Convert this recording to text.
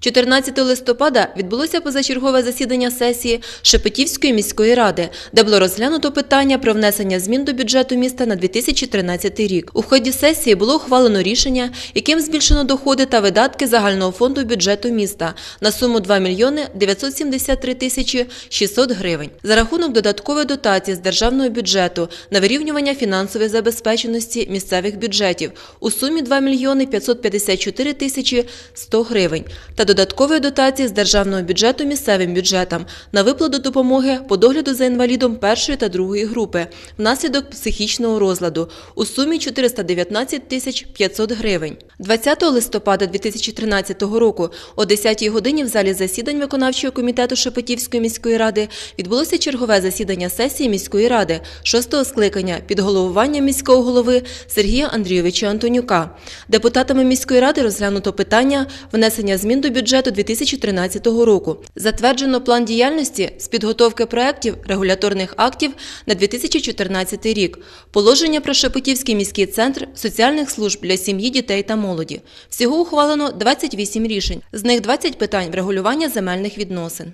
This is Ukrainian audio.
14 листопада відбулося позачергове засідання сесії Шепетівської міської ради, де було розглянуто питання про внесення змін до бюджету міста на 2013 рік. У ході сесії було ухвалено рішення, яким збільшено доходи та видатки загального фонду бюджету міста на суму 2 мільйони 973 тисячі 600 гривень за рахунок додаткової дотації з державного бюджету на вирівнювання фінансової забезпеченості місцевих бюджетів у сумі 2 мільйони 554 тисячі 100 гривень та додаткової дотації з державного бюджету місцевим бюджетам на виплату допомоги по догляду за інвалідом першої та другої групи внаслідок психічного розладу у сумі 419 тисяч 500 гривень. 20 листопада 2013 року о 10 годині в залі засідань виконавчого комітету Шепетівської міської ради відбулося чергове засідання сесії міської ради шостого скликання під головуванням міського голови Сергія Андрійовича Антонюка. Депутатами міської ради розглянуто питання внесення змін до бюджету 2013 року. Затверджено план діяльності з підготовки проєктів регуляторних актів на 2014 рік, положення про Шепетівський міський центр соціальних служб для сім'ї, дітей та молоді. Всього ухвалено 28 рішень, з них 20 питань врегулювання земельних відносин.